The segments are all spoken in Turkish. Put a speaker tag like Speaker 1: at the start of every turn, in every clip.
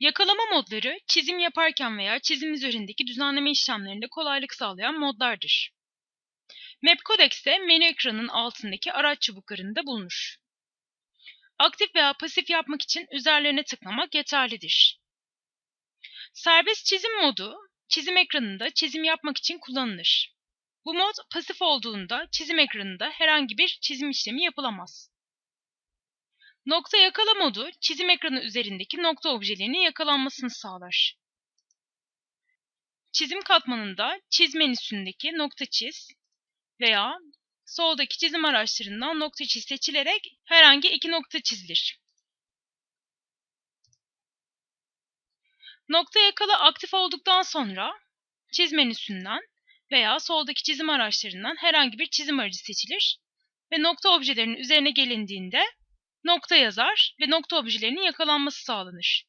Speaker 1: Yakalama modları, çizim yaparken veya çizim üzerindeki düzenleme işlemlerinde kolaylık sağlayan modlardır. Mapcodex ise menü ekranının altındaki araç çubuklarında bulunur. Aktif veya pasif yapmak için üzerlerine tıklamak yeterlidir. Serbest çizim modu, çizim ekranında çizim yapmak için kullanılır. Bu mod pasif olduğunda çizim ekranında herhangi bir çizim işlemi yapılamaz. Nokta yakala modu, çizim ekranı üzerindeki nokta objelerinin yakalanmasını sağlar. Çizim katmanında çiz menüsündeki nokta çiz veya soldaki çizim araçlarından nokta çiz seçilerek herhangi iki nokta çizilir. Nokta yakala aktif olduktan sonra çiz menüsünden veya soldaki çizim araçlarından herhangi bir çizim aracı seçilir ve nokta objelerinin üzerine gelindiğinde nokta yazar ve nokta objelerinin yakalanması sağlanır.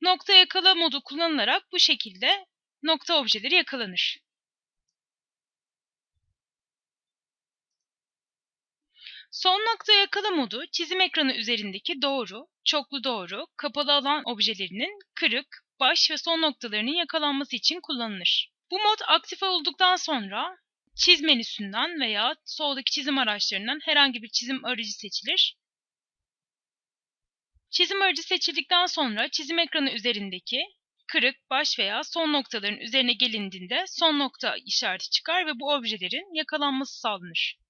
Speaker 1: Nokta yakala modu kullanılarak bu şekilde nokta objeleri yakalanır. Son nokta yakala modu çizim ekranı üzerindeki doğru, çoklu doğru, kapalı alan objelerinin kırık, baş ve son noktalarının yakalanması için kullanılır. Bu mod aktif olduktan sonra çiz menüsünden veya soldaki çizim araçlarından herhangi bir çizim aracı seçilir. Çizim aracı seçildikten sonra çizim ekranı üzerindeki kırık, baş veya son noktaların üzerine gelindiğinde son nokta işareti çıkar ve bu objelerin yakalanması sağlanır.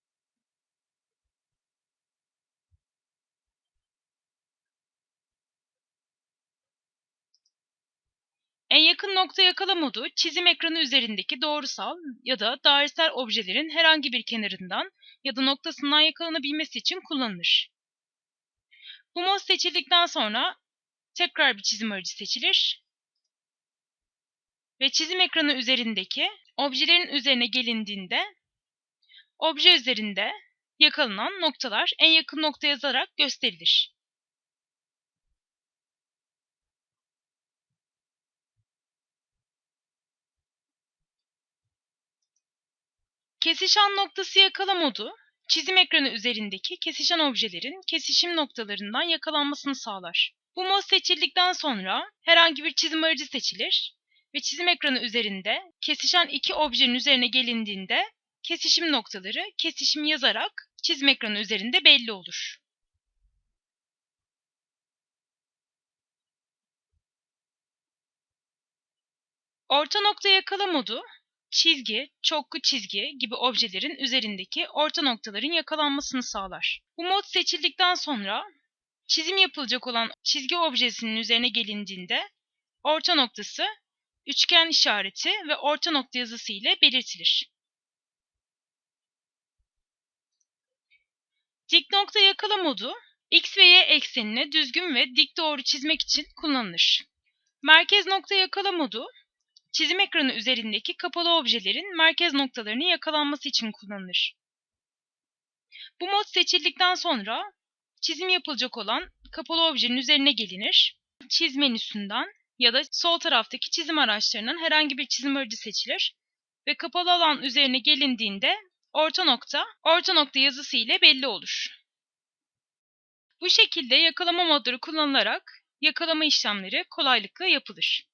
Speaker 1: En yakın nokta yakala modu, çizim ekranı üzerindeki doğrusal ya da dairesel objelerin herhangi bir kenarından ya da noktasından yakalanabilmesi için kullanılır. Bu mod seçildikten sonra tekrar bir çizim aracı seçilir ve çizim ekranı üzerindeki objelerin üzerine gelindiğinde obje üzerinde yakalanan noktalar en yakın nokta yazarak gösterilir. Kesişen noktası yakala modu, çizim ekranı üzerindeki kesişen objelerin kesişim noktalarından yakalanmasını sağlar. Bu mod seçildikten sonra herhangi bir çizim aracı seçilir ve çizim ekranı üzerinde kesişen iki objenin üzerine gelindiğinde kesişim noktaları kesişim yazarak çizim ekranı üzerinde belli olur. Orta nokta yakala modu, çizgi, çoklu çizgi gibi objelerin üzerindeki orta noktaların yakalanmasını sağlar. Bu mod seçildikten sonra çizim yapılacak olan çizgi objesinin üzerine gelindiğinde orta noktası üçgen işareti ve orta nokta yazısı ile belirtilir. Dik nokta yakala modu x ve y eksenine düzgün ve dik doğru çizmek için kullanılır. Merkez nokta yakala modu çizim ekranı üzerindeki kapalı objelerin merkez noktalarının yakalanması için kullanılır. Bu mod seçildikten sonra çizim yapılacak olan kapalı objenin üzerine gelinir. Çiz menüsünden ya da sol taraftaki çizim araçlarından herhangi bir çizim aracı seçilir ve kapalı alan üzerine gelindiğinde orta nokta, orta nokta yazısı ile belli olur. Bu şekilde yakalama modları kullanılarak yakalama işlemleri kolaylıkla yapılır.